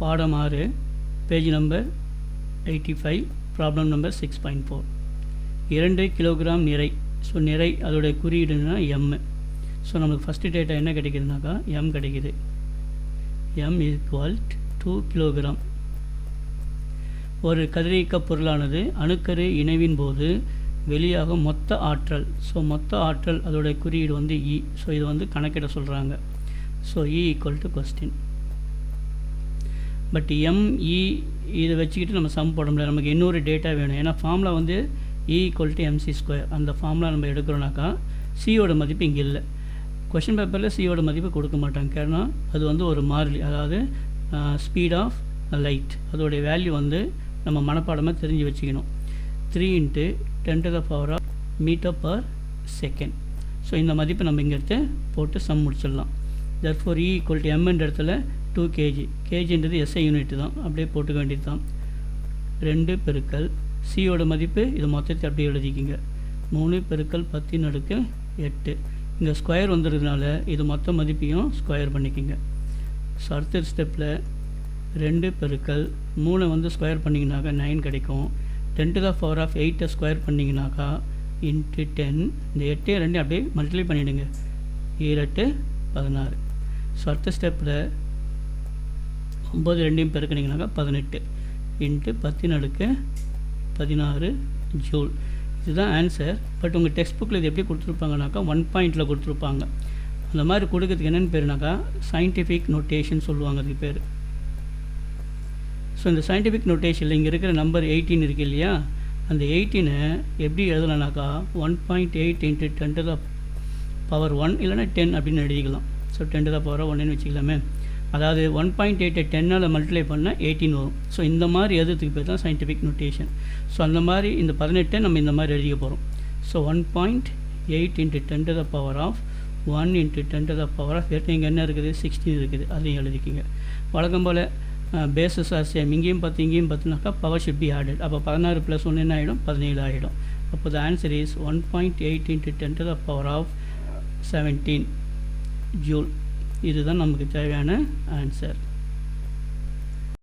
பாடம் ஆறு page number eighty five problem number six point four இரண்டு கிலோகிராம் நிறை. ஸோ நிறை அதோடைய குறியீடுன்னா எம் ஸோ நமக்கு ஃபஸ்ட்டு டேட்டா என்ன கிடைக்குதுனாக்கா எம் கிடைக்குது. எம் ஈக்குவல் டூ கிலோகிராம் ஒரு கதிரியக்க பொருளானது அணுக்கரு இணைவின் போது வெளியாகும் மொத்த ஆற்றல். ஸோ மொத்த ஆற்றல் அதோடைய குறியீடு வந்து இ ஸோ இது வந்து கணக்கிட சொல்கிறாங்க so E equal to question but M E e, இதை வச்சுக்கிட்டு நம்ம சம் போட முடியாது. நமக்கு இன்னொரு டேட்டா வேணும். ஏன்னா ஃபார்முலா வந்து E equal to M C square அந்த ஃபார்முலா நம்ம எடுக்கிறோம்னாக்கா சியோட மதிப்பு இங்கே இல்லை. கொஷின் பேப்பரில் சியோட மதிப்பு கொடுக்க மாட்டாங்க. ஏன்னா அது வந்து ஒரு மாறிலி. அதாவது ஸ்பீட் ஆஃப் லைட் அதோடைய வேல்யூ வந்து நம்ம மனப்பாடமாக தெரிஞ்சு வச்சுக்கணும். Three into ten to the power of meter per second so இந்த மதிப்பை நம்ம இங்கே எடுத்து போட்டு சம் முடிச்சிடலாம். தர்ஃபோர் இ ஈக்குவல் டு எம்ன்ற இடத்துல டூ கேஜி கேஜின்றது எஸ்ஐ யூனிட் தான். அப்படியே போட்டுக்க வேண்டியது தான் ரெண்டு பெருக்கல் சியோட மதிப்பு இது மொத்தத்தை அப்படியே எழுதிக்கிங்க. மூணு பெருக்கல் பத்தின் அடுக்கு எட்டு. இங்கே ஸ்கொயர் வந்துடுறதுனால இது மொத்த மதிப்பையும் ஸ்கொயர் பண்ணிக்கிங்க. ஸோ அடுத்த ஸ்டெப்பில் ரெண்டு பெருக்கல் மூணை வந்து ஸ்கொயர் பண்ணிங்கனாக்கா நைன் கிடைக்கும். Ten to the power of எயிட்டை square பண்ணிங்கனாக்கா இன்ட்டு டென் இந்த எட்டே ரெண்டு அப்படியே மல்டிப்ளை பண்ணிவிடுங்க ஈரெட்டு பதினாறு. ஸோ அடுத்த ஸ்டெப்பில் ஒம்பது ரெண்டையும் பெருக்கினீங்கனாக்கா பதினெட்டு. இன்ட்டு பத்தின் அடுக்கு பதினாறு ஜூல். இதுதான் ஆன்சர் பட் உங்கள் டெக்ஸ்ட் புக்கில் இது எப்படி கொடுத்துருப்பாங்கனாக்கா ஒன் பாயிண்டில் கொடுத்துருப்பாங்க. அந்த மாதிரி கொடுக்கறதுக்கு என்னென்னு பேருனாக்கா சயின்டிஃபிக் நோட்டேஷன் சொல்லுவாங்க அதுக்கு பேர். ஸோ இந்த சயின்டிஃபிக் நோட்டேஷனில் இங்கே இருக்கிற நம்பர் எயிட்டீன் இருக்குது இல்லையா? அந்த எயிட்டீனை எப்படி எழுதலைனாக்கா one point eight into ten to the power one இல்லைனா டென் அப்படின்னு எழுதிக்கலாம். So ten to the power ஒன்னுன்னு வச்சுக்கலாமே. அதாவது ஒன் பாயிண்ட் எயிட்டை டென்னால் மல்டிப்ளை பண்ணால் எயிட்டீன் வரும். ஸோ இந்த மாதிரி எழுதுறதுக்கு பேர் தான் சயின்டிஃபிக் நோட்டேஷன் ஸோ அந்த மாதிரி இந்த பதினெட்டை நம்ம இந்த மாதிரி எழுதிக்க போகிறோம் so one point eight into ten to the power of one into ten to the power of எட்டு இங்கே என்ன இருக்குது? சிக்ஸ்டீன் இருக்குது. அதையும் எழுதிக்கிங்க. வழக்கம் போல் பேசஸ் ஆர் சேம் இங்கேயும் பார்த்து இங்கேயும் பார்த்தினாக்கா பவர் ஷிப் பி ஆடட் அப்போ பதினாறு ப்ளஸ் ஒன்று என்ன ஆகிடும் பதினேழு ஆகிடும் அப்போ the answer is one point eight into ten to the power of seventeen joule இதுதான் நமக்கு தேவையான ஆன்சர்